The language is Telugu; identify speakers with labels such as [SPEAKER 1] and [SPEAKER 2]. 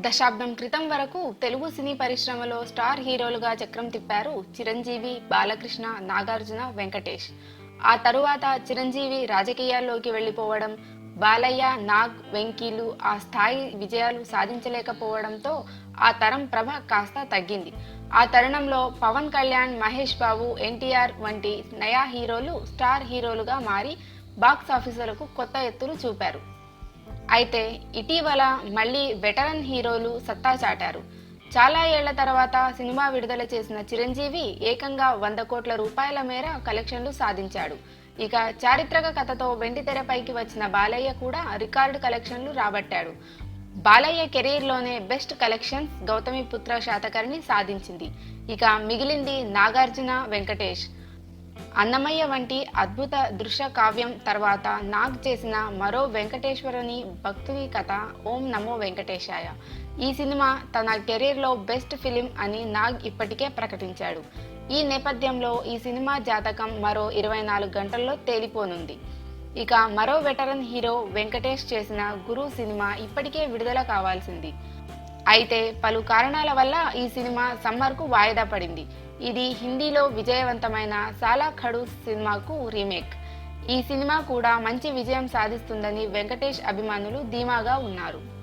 [SPEAKER 1] దశాబ్దం క్రితం వరకు తెలుగు సినీ పరిశ్రమలో స్టార్ హీరోలుగా చక్రం తిప్పారు చిరంజీవి బాలకృష్ణ నాగార్జున వెంకటేష్. ఆ తరువాత చిరంజీవి రాజకీయాల్లోకి వెళ్ళిపోవడం బాలయ్య నాగ్ వెంకీలు ఆ స్థాయి విజయాలు సాధించలేకపోవడంతో ఆ తరం ప్రభ కాస్త తగ్గింది. ఆ తరుణంలో పవన్ కళ్యాణ్ మహేష్ బాబు ఎన్టీఆర్ వంటి నయా హీరోలు స్టార్ హీరోలుగా మారి బాక్స్ ఆఫీసులకు కొత్త ఎత్తులు చూపారు. అయితే ఇటీవల మళ్ళీ వెటరన్ హీరోలు సత్తా చాటారు. చాలా ఏళ్ళ తర్వాత సినిమా విడుదల చేసిన చిరంజీవి ఏకంగా వంద కోట్ల రూపాయల మేర కలెక్షన్లు సాధించాడు. ఇక చారిత్రక కథతో వెండి తెరపైకి వచ్చిన బాలయ్య కూడా రికార్డు కలెక్షన్లు రాబట్టాడు. బాలయ్య కెరీర్లోనే బెస్ట్ కలెక్షన్స్ గౌతమి పుత్ర శాతకర్ణి సాధించింది. ఇక మిగిలింది నాగార్జున వెంకటేష్. అన్నమయ్య వంటి అద్భుత దృశ్య కావ్యం తర్వాత నాగ్ చేసిన మరో వెంకటేశ్వరుని భక్తుని కథ ఓం నమో వెంకటేశాయ. ఈ సినిమా తన కెరీర్లో బెస్ట్ ఫిలిం అని నాగ్ ఇప్పటికే ప్రకటించాడు. ఈ నేపథ్యంలో ఈ సినిమా జాతకం మరో ఇరవై నాలుగు గంటల్లో తేలిపోనుంది. ఇక మరో వెటరన్ హీరో వెంకటేష్ చేసిన గురు సినిమా ఇప్పటికే విడుదల కావాల్సింది. అయితే పలు కారణాల వల్ల ఈ సినిమా సమ్మర్కు వాయిదా పడింది. ఇది హిందీలో విజయవంతమైన సాలా ఖడు సినిమాకు రీమేక్. ఈ సినిమా కూడా మంచి విజయం సాధిస్తుందని వెంకటేష్ అభిమానులు ధీమాగా ఉన్నారు.